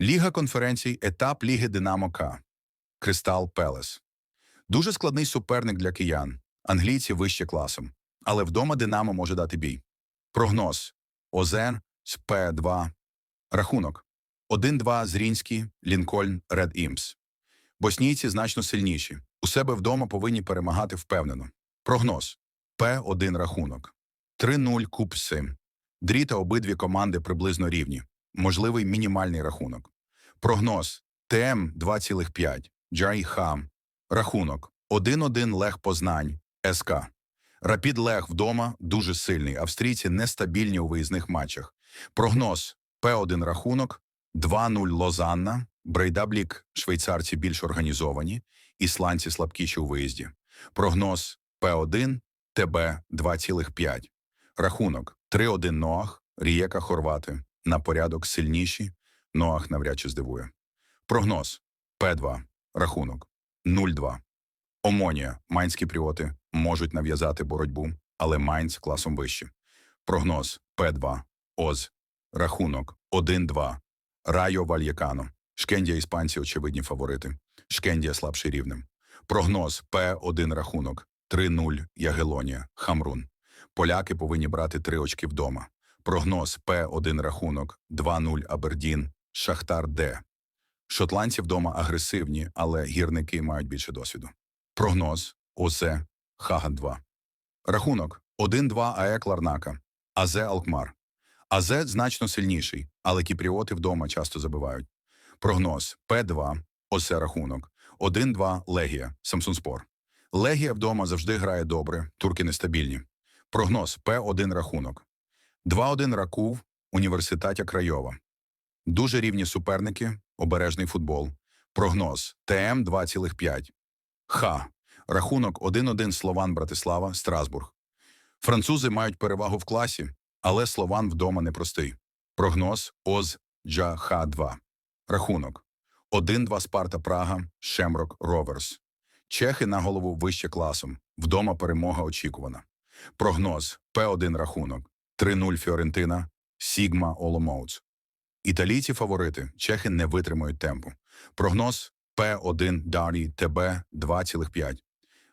Ліга конференцій, етап Ліги Динамо К. Кристал Пелес. Дуже складний суперник для киян. Англійці вище класом. Але вдома Динамо може дати бій. Прогноз. Озер з П2. Рахунок. 1-2 Зрінський, Лінкольн, Ред Імс. Боснійці значно сильніші. У себе вдома повинні перемагати впевнено. Прогноз. П1 рахунок. 3-0 Купси. Дрі та обидві команди приблизно рівні. Можливий мінімальний рахунок. Прогноз. ТМ 2,5. Джай Хам. Рахунок. 1-1 Лех Познань. СК. Рапід Лех вдома дуже сильний. Австрійці нестабільні у виїзних матчах. Прогноз. П1 рахунок. 2-0 Лозанна. Брейдаблік швейцарці більш організовані. Ісландці слабкіші у виїзді. Прогноз П1 ТБ 2,5. Рахунок 3-1 Ноах, Рієка Хорвати. На порядок сильніші. Ноах навряд чи здивує. Прогноз П2. Рахунок 0-2. Омонія. Майнські пріоти можуть нав'язати боротьбу, але Майнц класом вище. Прогноз П2. Оз. Рахунок 1-2. Райо Вальякано. Шкендія іспанці очевидні фаворити. Шкендія слабший рівнем. Прогноз П1 рахунок 3-0 Ягелонія. Хамрун. Поляки повинні брати три очки вдома. Прогноз П1 рахунок 2-0 Абердін. Шахтар Д. Шотландці вдома агресивні, але гірники мають більше досвіду. Прогноз ОЗ Хаган 2. Рахунок 1-2 АЕК Ларнака. АЗ Алкмар. АЗ значно сильніший, але кіпріоти вдома часто забивають. Прогноз П2 ОС рахунок 1-2 Легія Самсунспор. Легія вдома завжди грає добре, турки нестабільні. Прогноз П1 рахунок. 2-1 Ракув, Університетя Крайова. Дуже рівні суперники, обережний футбол. Прогноз ТМ 2,5. Х. Рахунок 1-1 Слован Братислава, Страсбург. Французи мають перевагу в класі, але Слован вдома непростий. Прогноз ОЗ Джа Х2. Рахунок 1-2 Спарта Прага, Шемрок Роверс. Чехи на голову вище класом. Вдома перемога очікувана. Прогноз П1 рахунок 3-0 Фіорентина, Сігма Оломоуц. Італійці фаворити. Чехи не витримують темпу. Прогноз П1 Дарі ТБ 2,5.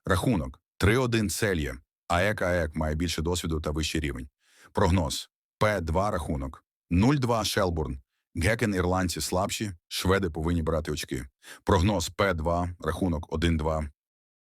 Рахунок 3-1 Цельє. АЕК АЕК має більше досвіду та вищий рівень. Прогноз П2 рахунок 0-2 Шелбурн. Гекен ірландці слабші, шведи повинні брати очки. Прогноз П2 рахунок 1-2